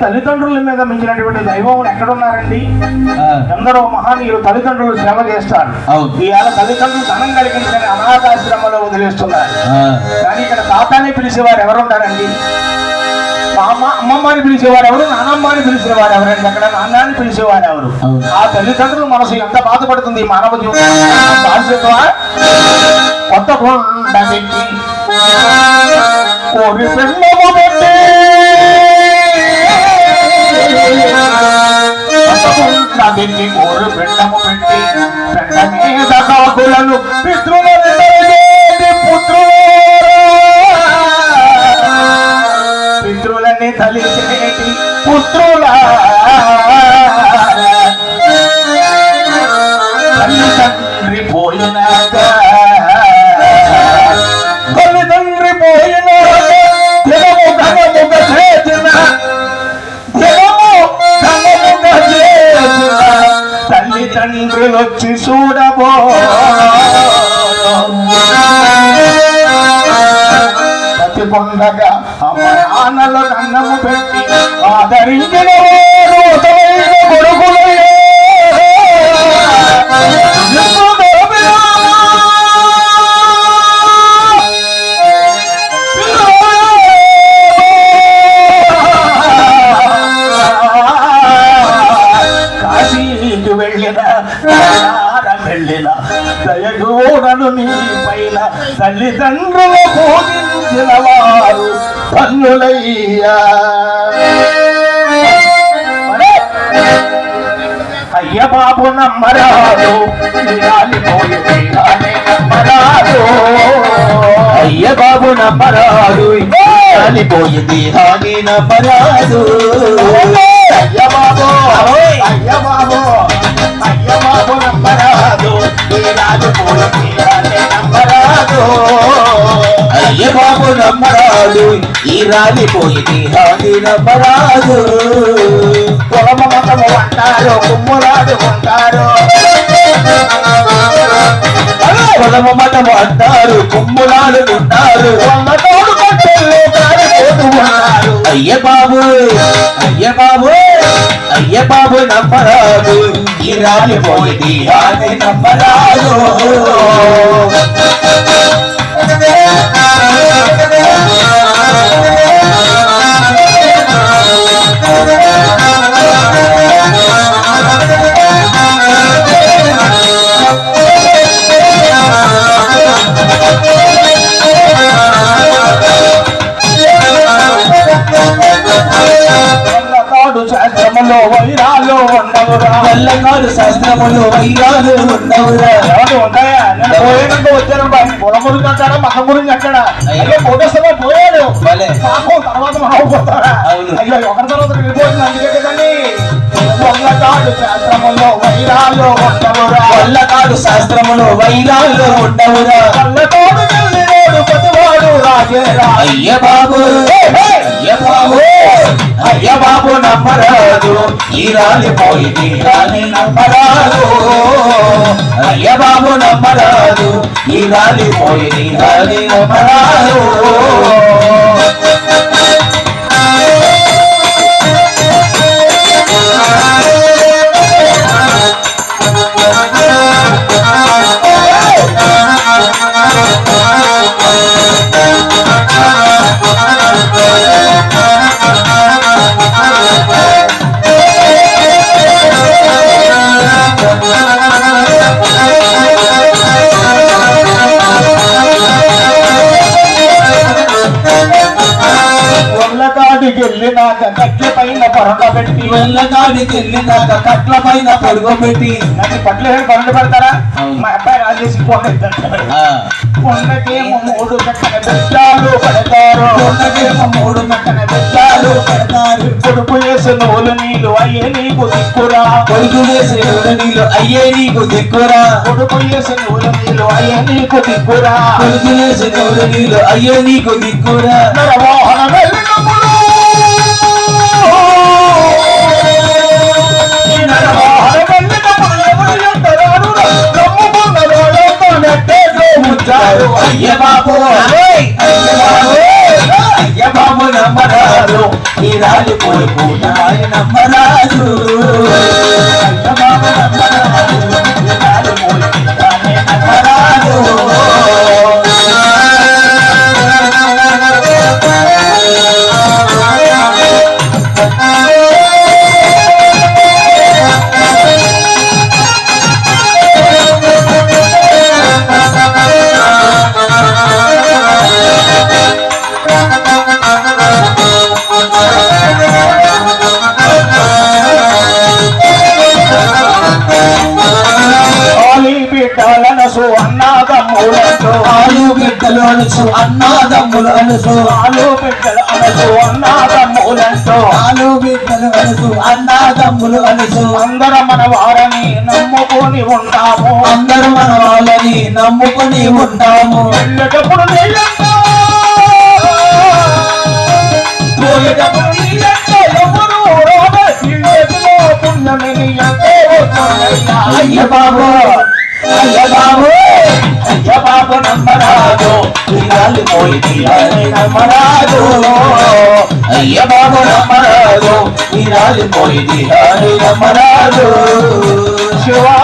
తల్లిదండ్రుల మీద మించినటువంటి దైవం ఎక్కడున్నారండి? ఎందరో మహనీయులు తల్లిదండ్రులు సేవ చేస్తారు. ఇవాళ తల్లిదండ్రులు ధనం కలిగించని అనాథాశ్రమంలో వదిలేస్తున్నారు. కానీ ఇక్కడ తాతాన్ని పిలిచేవారు ఎవరుంటారండి? మా అమ్మ అమ్మమ్మని పిలిచేవారు ఎవరు? నానమ్మ అని పిలిచేవారు ఎవరండి అక్కడ నాన్నని పిలిచేవారు ఎవరు. ఆ తల్లిదండ్రుల మనసు ఎంత బాధపడుతుంది మానవ జీవితం కొత్త కొండ పెట్టి కొత్త కొండ పెట్టి పెట్టి పెద్ద మీద కాకులను పుత్రులు పితృలని నాన్నలు అన్నము పెట్టి ఆదరించిన దయగోడను నీ పైన తల్లిదండ్రులు పూజించిన వారు తల్లులయ్యా అయ్య బాబు నమ్మరాదు నమ్మరాదు. అయ్య బాబు నమ్మరాదు కాలిపోయింది హాని నమ్మరాదు. అయ్య బాబు అయ్య బాబు. అయ్య బాబు నమ్మరాదు. ఈ రాలిపోయింది హాని నమ్మరాదు. కులమ మతము అంటారు కుమ్ములాడుకుంటారు కులమ మతము అంటారు కుమ్ములాడుకుంటారు వంద తోడు కట్టెలు అయ్య బాబు అయ్య బాబు అయ్య బాబు నమ్మరాదు ఈ రాలిపోయి హాని నమ్మరాదు. శాస్త్రములో వైరాలు ఉండవురా వల్లకాడు శాస్త్రములు వైరాలు ఉండవురా ఎవరు ఉంటాయా నేను వచ్చాను బాయ్ గురించి అంటారా మతం గురించి అక్కడ అయ్యో కోటేశ్వర పోయాడు భలే. తర్వాత అయ్యో ఒకరి తర్వాత వెళ్ళిపోతుంది అందుకే కదండి శాస్త్రములో వైరాలు ఉండవురా వల్లకాడు శాస్త్రములు వైరాలు ఉండవురా ప్రతివాడు రాజేరా అయ్య బాబు అయ్య బాబు నమ్మరాదు ఈ రాలిపోయింది రాని నమ్మరాదు. అయ్య బాబు నమ్మరాదు ఈ రాలిపోయింది రాని నమ్మరాదు. ఒళ్ళకాడికి వెళ్ళినాక కట్ల పైన పొరక పెట్టి వెళ్ళగాడికి వెళ్ళినాక కట్ల పైన పొడుగు పెట్టి. నాకు పట్ల పనులు పెడతారా. మా అబ్బాయి రాజేసి కొండకేమో మూడు కట్టన బిడ్డాలు పెడతారు. కొండకేమో మూడు మెట్టన బిడ్డలు పెడతారు. పొడుపు వేసిన ఓలు నీళ్ళు అయ్యే నీకు దిక్కురా. కొడుకు వేసే నీళ్ళు అయ్యే నీకు దిక్కురా. పొడుపు వేసిన ఓలు నీళ్ళు అయ్యే నీకు దిక్కురా. కొడుకు వేసే నీళ్ళు అయ్యే నీకు దిక్కురా. నరవాహన ముచ్చారు అయ్య బాబు అయ్య బాబు అయ్య బాబు నమ్మరాదు ఈ రాజు పోయి పూట ఆయన నమ్మరాదు అయ్య బాబు నమ్మరాదు అన్నాదమ్ములతో ఆలు బిడ్డలు అనుసు అన్నాదమ్ములు అనుసు ఆలు బిడ్డల అనసు అన్నాదమ్ములంటో ఆలు బిడ్డలు అనుసు అన్నాదమ్ములు అనుసు అందరం మన వారని నమ్ముకొని ఉంటాము. అందరూ మన వాళ్ళని నమ్ముకొని ఉంటాము. వెళ్ళేటప్పుడు నీళ్ళంటో పోయేటప్పుడు నీళ్ళంటో ఎవరు రాబే ఇళ్ళెదిలో పుణ్యమిని ఎంతో వస్తుందయ్యా. అయ్య బాబు అయ్య నమ్మరాదు. ఇలాలు పోయి తీయాలి నమ్మరాదు. అయ్య బాబు నమ్మరాదు. ఇలాలు పోయి నమ్మరాదు. శివా